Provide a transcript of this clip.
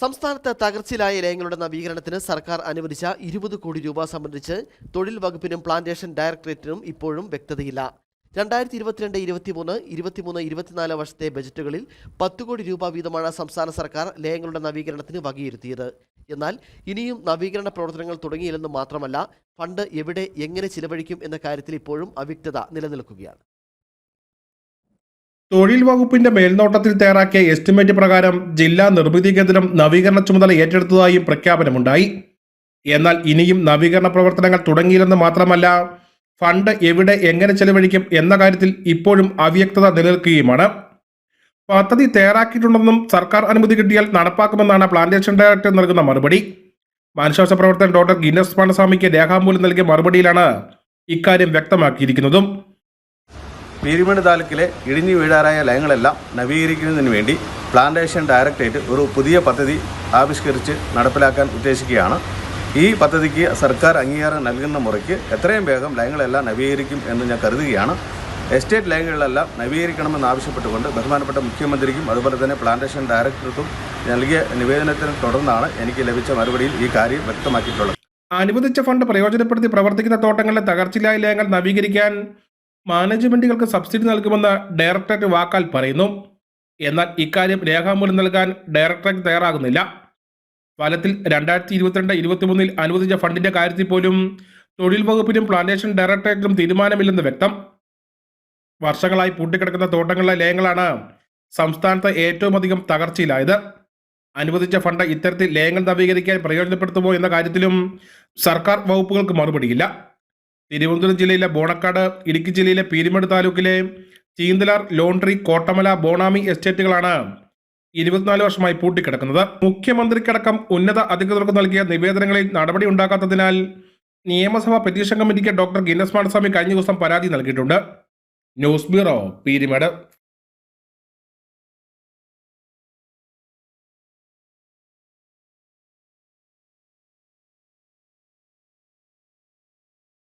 സംസ്ഥാനത്ത് തകർച്ചയിലായ ലയങ്ങളുടെ നവീകരണത്തിന് സർക്കാർ അനുവദിച്ച ഇരുപത് കോടി രൂപ സംബന്ധിച്ച് തൊഴിൽ വകുപ്പിനും പ്ലാന്റേഷൻ ഡയറക്ടറേറ്റിനും ഇപ്പോഴും വ്യക്തതയില്ല. രണ്ടായിരത്തി ഇരുപത്തിരണ്ട് ഇരുപത്തിമൂന്ന് ഇരുപത്തിമൂന്ന് ഇരുപത്തിനാല് വർഷത്തെ ബജറ്റുകളിൽ പത്ത് കോടി രൂപ വീതമാണ് സംസ്ഥാന സർക്കാർ ലയങ്ങളുടെ നവീകരണത്തിന് വകയിരുത്തിയത്. എന്നാൽ ഇനിയും നവീകരണ പ്രവർത്തനങ്ങൾ തുടങ്ങിയില്ലെന്ന് മാത്രമല്ല ഫണ്ട് എവിടെ എങ്ങനെ ചിലവഴിക്കും എന്ന കാര്യത്തിൽ ഇപ്പോഴും അവ്യക്തത നിലനിൽക്കുകയാണ്. തൊഴിൽ വകുപ്പിന്റെ മേൽനോട്ടത്തിൽ തയ്യാറാക്കിയ എസ്റ്റിമേറ്റ് പ്രകാരം ജില്ലാ നിർമ്മിതി കേന്ദ്രം നവീകരണ ചുമതല ഏറ്റെടുത്തതായും പ്രഖ്യാപനമുണ്ടായി. എന്നാൽ ഇനിയും നവീകരണ പ്രവർത്തനങ്ങൾ തുടങ്ങിയില്ലെന്ന് മാത്രമല്ല ഫണ്ട് എവിടെ എങ്ങനെ ചെലവഴിക്കും എന്ന കാര്യത്തിൽ ഇപ്പോഴും അവ്യക്തത നിലനിൽക്കുകയുമാണ്. പദ്ധതി തയ്യാറാക്കിയിട്ടുണ്ടെന്നും സർക്കാർ അനുമതി കിട്ടിയാൽ നടപ്പാക്കുമെന്നാണ് പ്ലാന്റേഷൻ ഡയറക്ടർ നൽകുന്ന മറുപടി. മനുഷ്യാവകാശ പ്രവർത്തകൻ ഡോക്ടർ ഗിന്നസ് പാണസ്വാമിക്ക് രേഖാമൂലം നൽകിയ മറുപടിയിലാണ് ഇക്കാര്യം വ്യക്തമാക്കിയിരിക്കുന്നതും. പീരുമേട് താലൂക്കിലെ ഇടിഞ്ഞു വീഴാറായ ലയങ്ങളെല്ലാം നവീകരിക്കുന്നതിന് വേണ്ടി പ്ലാന്റേഷൻ ഡയറക്ടറേറ്റ് ഒരു പുതിയ പദ്ധതി ആവിഷ്കരിച്ച് നടപ്പിലാക്കാൻ ഉദ്ദേശിക്കുകയാണ്. ഈ പദ്ധതിക്ക് സർക്കാർ അംഗീകാരം നൽകുന്ന മുറയ്ക്ക് എത്രയും വേഗം ലയങ്ങളെല്ലാം നവീകരിക്കും എന്ന് ഞാൻ കരുതുകയാണ്. എസ്റ്റേറ്റ് ലയങ്ങളിലെല്ലാം നവീകരിക്കണമെന്ന് ആവശ്യപ്പെട്ടുകൊണ്ട് ബഹുമാനപ്പെട്ട മുഖ്യമന്ത്രിക്കും അതുപോലെ തന്നെ പ്ലാന്റേഷൻ ഡയറക്ടർക്കും നൽകിയ നിവേദനത്തിന് തുടർന്നാണ് എനിക്ക് ലഭിച്ച മറുപടിയിൽ ഈ കാര്യം വ്യക്തമാക്കിയിട്ടുള്ളത്. അനുവദിച്ച ഫണ്ട് പ്രയോജനപ്പെടുത്തി പ്രവർത്തിക്കുന്ന തോട്ടങ്ങളിലെ തകർച്ചയിലായ ലയങ്ങൾ നവീകരിക്കാൻ മാനേജ്മെന്റുകൾക്ക് സബ്സിഡി നൽകുമെന്ന് ഡയറക്ടറേറ്റ് വാക്കാൽ പറയുന്നു. എന്നാൽ ഇക്കാര്യം രേഖാമൂലം നൽകാൻ ഡയറക്ടറേറ്റ് തയ്യാറാകുന്നില്ല. ഫലത്തിൽ രണ്ടായിരത്തി ഇരുപത്തിരണ്ട് ഇരുപത്തിമൂന്നിൽ അനുവദിച്ച ഫണ്ടിന്റെ കാര്യത്തിൽ പോലും തൊഴിൽ വകുപ്പിനും പ്ലാന്റേഷൻ ഡയറക്ടറേറ്റിനും തീരുമാനമില്ലെന്ന് വ്യക്തം. വർഷങ്ങളായി പൂട്ടിക്കിടക്കുന്ന തോട്ടങ്ങളിലെ ലയങ്ങളാണ് സംസ്ഥാനത്ത് ഏറ്റവും അധികം തകർച്ചയിലായത്. അനുവദിച്ച ഫണ്ട് ഇത്തരത്തിൽ ലയങ്ങൾ നവീകരിക്കാൻ പ്രയോജനപ്പെടുത്തുമോ എന്ന കാര്യത്തിലും സർക്കാർ വകുപ്പുകൾക്ക് മറുപടിയില്ല. തിരുവനന്തപുരം ജില്ലയിലെ ബോണക്കാട് ഇടുക്കി ജില്ലയിലെ പീരുമേട് താലൂക്കിലെ ചീന്തലാർ ലോണ്ട്രി കോട്ടമല ബോണാമി എസ്റ്റേറ്റുകളാണ് ഇരുപത്തിനാല് വർഷമായി പൂട്ടിക്കിടക്കുന്നത്. മുഖ്യമന്ത്രിക്കടക്കം ഉന്നത അധികൃതർക്ക് നൽകിയ നിവേദനങ്ങളിൽ നടപടി ഉണ്ടാക്കാത്തതിനാൽ നിയമസഭാ പെറ്റീഷൻ കമ്മിറ്റിക്ക് ഡോക്ടർ ഗിന്നസ് മാണസ്വാമി കഴിഞ്ഞ ദിവസം പരാതി നൽകിയിട്ടുണ്ട്. News bureau Peermade.